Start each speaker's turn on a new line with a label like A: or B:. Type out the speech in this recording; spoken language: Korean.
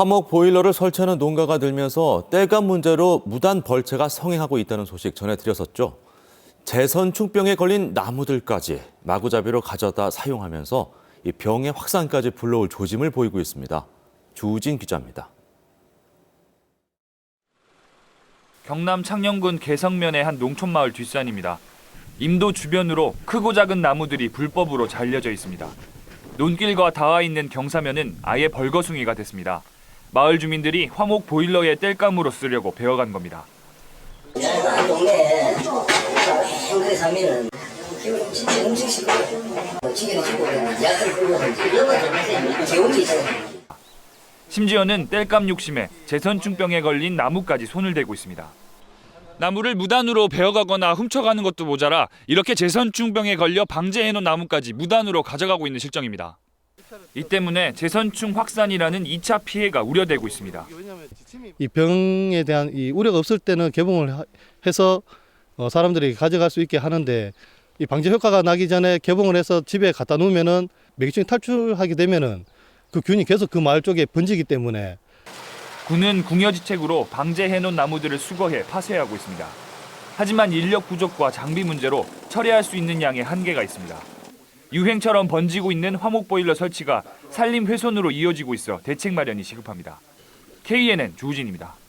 A: 화목 보일러를 설치하는 농가가 늘면서 땔감 문제로 무단 벌채가 성행하고 있다는 소식 전해드렸었죠. 재선충병에 걸린 나무들까지 마구잡이로 가져다 사용하면서 이 병의 확산까지 불러올 조짐을 보이고 있습니다. 주우진 기자입니다.
B: 경남 창녕군 개성면의 한 농촌마을 뒷산입니다. 임도 주변으로 크고 작은 나무들이 불법으로 잘려져 있습니다. 논길과 닿아 있는 경사면은 아예 벌거숭이가 됐습니다. 마을 주민들이 화목 보일러의 땔감으로 쓰려고 베어간 겁니다. 심지어는 땔감 욕심에 재선충병에 걸린 나무까지 손을 대고 있습니다. 나무를 무단으로 베어가거나 훔쳐가는 것도 모자라 이렇게 재선충병에 걸려 방제해놓은 나무까지 무단으로 가져가고 있는 실정입니다. 이 때문에 재선충 확산이라는 2차 피해가 우려되고 있습니다.
C: 이 병에 대한 이 우려가 없을 때는 개봉을 하- 해서 어, 사람들이 가져갈 수 있게 하는데 이 방제 효과가 나기 전에 개봉을 해서 집에 갖다 놓으면은 매기충이 탈출하게 되면은 그 균이 계속 그 마을 쪽에 번지기 때문에
B: 군은 궁여지책으로 방제해놓은 나무들을 수거해 파쇄하고 있습니다. 하지만 인력 부족과 장비 문제로 처리할 수 있는 양의 한계가 있습니다. 유행처럼 번지고 있는 화목 보일러 설치가 산림 훼손으로 이어지고 있어 대책 마련이 시급합니다. KNN 주우진입니다.